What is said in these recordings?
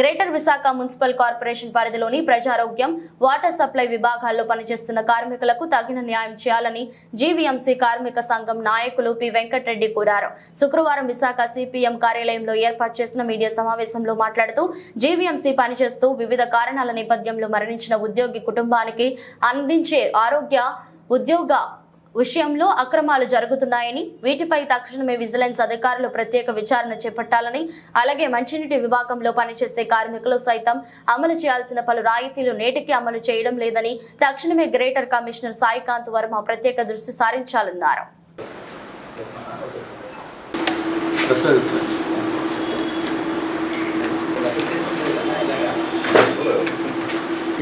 Greater Visakha municipal corporation పరిధిలోని ప్రజారోగ్యం water supply విభాగాల్లో పనిచేస్తున్న కార్మికులకు తగిన న్యాయం చేయాలని జీవీఎంసీ కార్మిక సంఘం నాయకులు పి. వెంకటరెడ్డి కోరారు. శుక్రవారం విశాఖ సిపిఎం కార్యాలయంలో ఏర్పాటు చేసిన మీడియా సమావేశంలో మాట్లాడుతూ జీవీఎంసీ పనిచేస్తూ వివిధ కారణాల నేపథ్యంలో మరణించిన ఉద్యోగి కుటుంబానికి అందించే ఆరోగ్య ఉద్యోగ విషయంలో అక్రమాలు జరుగుతున్నాయని వీటిపై తక్షణమే విజిలెన్స్ అధికారులు ప్రత్యేక విచారణ చేపట్టాలని అలాగే మంచినీటి విభాగంలో పనిచేసే కార్మికులు సైతం అమలు చేయాల్సిన పలు రాయితీలు నేటికి అమలు చేయడం లేదని తక్షణమే గ్రేటర్ కమిషనర్ సాయికాంత్ వర్మ ప్రత్యేక దృష్టి సారించాలన్నారు.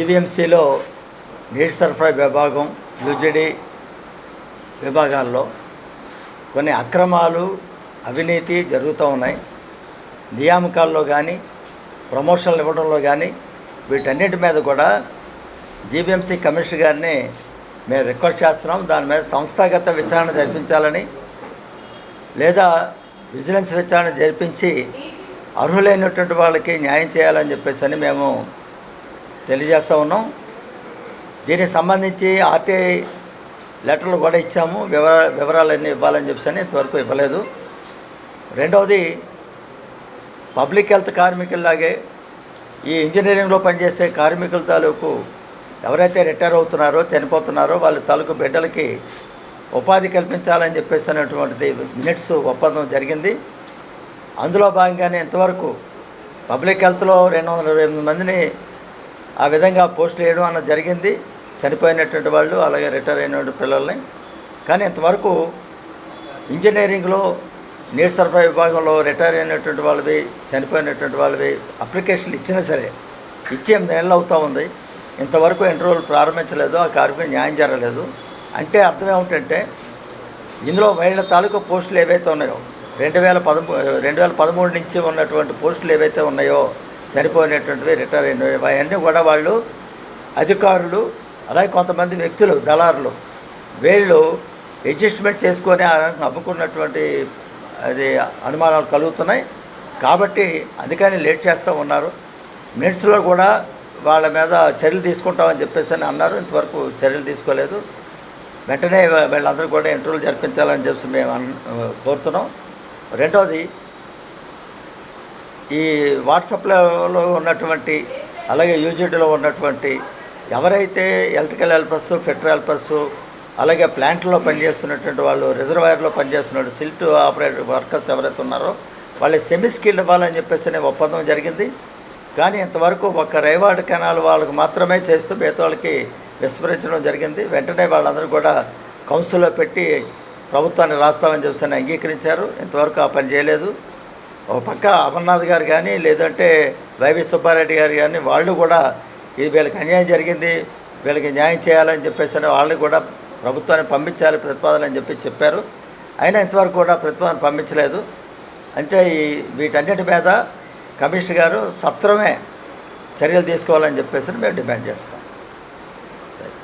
ఈవీఎంసీలో నీటి సరఫరా విభాగం యూజీడీ విభాగాల్లో కొన్ని అక్రమాలు అవినీతి జరుగుతూ ఉన్నాయి. నియామకాల్లో కానీ ప్రమోషన్లు ఇవ్వడంలో కానీ వీటన్నిటి మీద కూడా జీబీఎంసీ కమిషనర్ గారిని మేము రిక్వెస్ట్ చేస్తున్నాం. దాని మీద సంస్థాగత విచారణ జరిపించాలని లేదా విజిలెన్స్ విచారణ జరిపించి అర్హులైనటువంటి వాళ్ళకి న్యాయం చేయాలని చెప్పేసి అని మేము తెలియజేస్తూ ఉన్నాం. దీనికి సంబంధించి ఆర్టీఐ లెటర్లు కూడా ఇచ్చాము వివరా వివరాలన్నీ ఇవ్వాలని చెప్పేసి అని ఇంతవరకు ఇవ్వలేదు. రెండవది పబ్లిక్ హెల్త్ కార్మికుల్లాగే ఈ ఇంజనీరింగ్లో పనిచేసే కార్మికుల తాలూకు ఎవరైతే రిటైర్ అవుతున్నారో చనిపోతున్నారో వాళ్ళ తాలూకు బిడ్డలకి ఉపాధి కల్పించాలని చెప్పేసి అనేటువంటిది మినిట్స్ ఒప్పందం జరిగింది. అందులో భాగంగానే ఇంతవరకు పబ్లిక్ హెల్త్లో రెండు వందల ఇరవై ఎనిమిది మందిని ఆ విధంగా పోస్ట్ వేయడం అన్నది జరిగింది. చనిపోయినటువంటి వాళ్ళు అలాగే రిటైర్ అయినటువంటి పిల్లల్ని. కానీ ఇంతవరకు ఇంజనీరింగ్లో నీటి సరఫరా విభాగంలో రిటైర్ అయినటువంటి వాళ్ళవి చనిపోయినటువంటి వాళ్ళవి అప్లికేషన్లు ఇచ్చినా సరే ఇచ్చి ఎనిమిది నెలలు అవుతూ ఉంది. ఇంతవరకు ఇంటర్వ్యూలు ప్రారంభించలేదు ఆ కార్మికులు న్యాయం జరగలేదు. అంటే అర్థం ఏమిటంటే ఇందులో మహిళల తాలూకు పోస్టులు ఏవైతే ఉన్నాయో రెండు వేల పదమూ రెండు వేల పదమూడు నుంచి ఉన్నటువంటి పోస్టులు ఏవైతే ఉన్నాయో చనిపోయినటువంటివి రిటైర్ అయినవి అవన్నీ కూడా వాళ్ళు అధికారులు అలాగే కొంతమంది వ్యక్తులు దళారులు వీళ్ళు అడ్జస్ట్మెంట్ చేసుకొని నమ్ముకున్నటువంటి అది అనుమానాలు కలుగుతున్నాయి. కాబట్టి అందుకని లేట్ చేస్తూ ఉన్నారు. మినిట్స్లో కూడా వాళ్ళ మీద చర్యలు తీసుకుంటామని చెప్పేసి అని అన్నారు. ఇంతవరకు చర్యలు తీసుకోలేదు. వెంటనే వీళ్ళందరూ కూడా ఇంటర్వ్యూలు జరిపించాలని చెప్పి మేము కోరుతున్నాం. రెండవది ఈ వాట్సాప్లో ఉన్నటువంటి అలాగే యూజీడీలో ఉన్నటువంటి ఎవరైతే ఎలక్ట్రికల్ హెల్పర్స్ ఫిటర్ హెల్పర్స్ అలాగే ప్లాంట్లో పనిచేస్తున్నటువంటి వాళ్ళు రిజర్వాయర్లో పనిచేస్తున్న సిల్ట్ ఆపరేటర్ వర్కర్స్ ఎవరైతే ఉన్నారో వాళ్ళ సెమీ స్కిల్డ్ ఇవ్వాలని చెప్పేసి అనే ఒప్పందం జరిగింది. కానీ ఇంతవరకు ఒక్క రైవాడ్ కెనాల్ వాళ్ళకి మాత్రమే చేస్తూ మిగతా వాళ్ళకి విస్మరించడం జరిగింది. వెంటనే వాళ్ళందరూ కూడా కౌన్సిల్లో పెట్టి ప్రభుత్వాన్ని రాస్తామని చెప్పేసి అంగీకరించారు. ఇంతవరకు ఆ పని చేయలేదు. ఒక పక్క అమర్నాథ్ గారు కానీ లేదంటే వైవి సుబ్బారెడ్డి గారు కానీ వాళ్ళు కూడా ఇది వీళ్ళకి అన్యాయం జరిగింది వీళ్ళకి న్యాయం చేయాలని చెప్పేసి అని కూడా ప్రభుత్వాన్ని పంపించాలి ప్రతిపాదన అని చెప్పి చెప్పారు. అయినా ఇంతవరకు కూడా ప్రతిపాదన పంపించలేదు. అంటే ఈ వీటన్నిటి మీద కమిషనర్ గారు సత్వరమే చర్యలు తీసుకోవాలని చెప్పేసి మేము డిమాండ్ చేస్తాం.